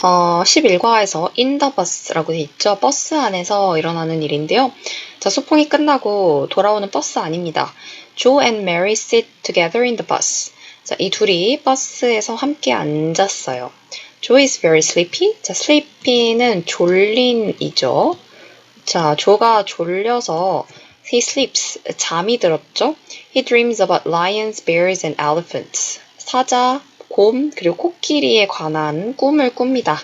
어, 11과에서 in the bus라고 돼 있죠. 버스 안에서 일어나는 일인데요. 자, 소풍이 끝나고 돌아오는 버스 아닙니다. Joe and Mary sit together in the bus. 자, 이 둘이 버스에서 함께 앉았어요. Joe is very sleepy. 자, sleepy는 졸린이죠. 자, 조가 졸려서 he sleeps, 잠이 들었죠. He dreams about lions, bears and elephants. 사자, 곰, 그리고 코끼리에 관한 꿈을 꿉니다.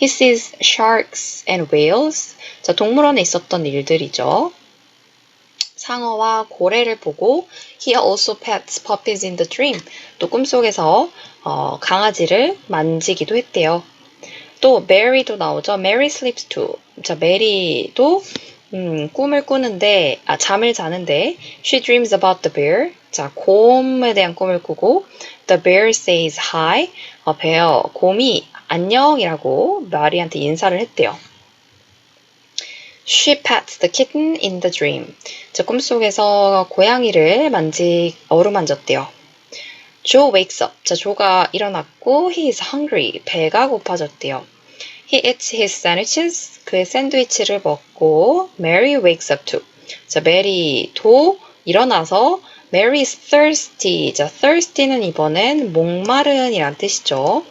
He sees sharks and whales. 자, 동물원에 있었던 일들이죠. 상어와 고래를 보고 he also pets puppies in the dream. 또 꿈속에서 어, 강아지를 만지기도 했대요. 또 Mary도 나오죠. Mary sleeps too. 자, 메리도 음, 꿈을 꾸는데 아, 잠을 자는데 she dreams about the bear. 자, 곰에 대한 꿈을 꾸고 the bear says hi. 어, 베어 곰이 안녕이라고 마리한테 인사를 했대요. She pets the kitten in the dream. 자, 꿈속에서 고양이를 만지 어루만졌대요. Joe wakes up. 자, 조가 일어났고 he is hungry. 배가 고파졌대요. He eats his sandwiches. 그의 샌드위치를 먹고 Mary wakes up too. 자, 메리도 일어나서 Mary is thirsty. 자, thirsty는 이번엔 목마른이란 뜻이죠.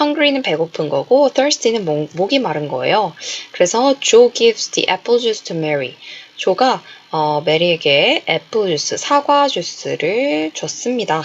hungry는 배고픈 거고 thirsty는 목, 목이 마른 거예요. 그래서 Joe gives the apple juice to Mary. 조가 어, 메리에게 애플 주스, 사과 주스를 줬습니다.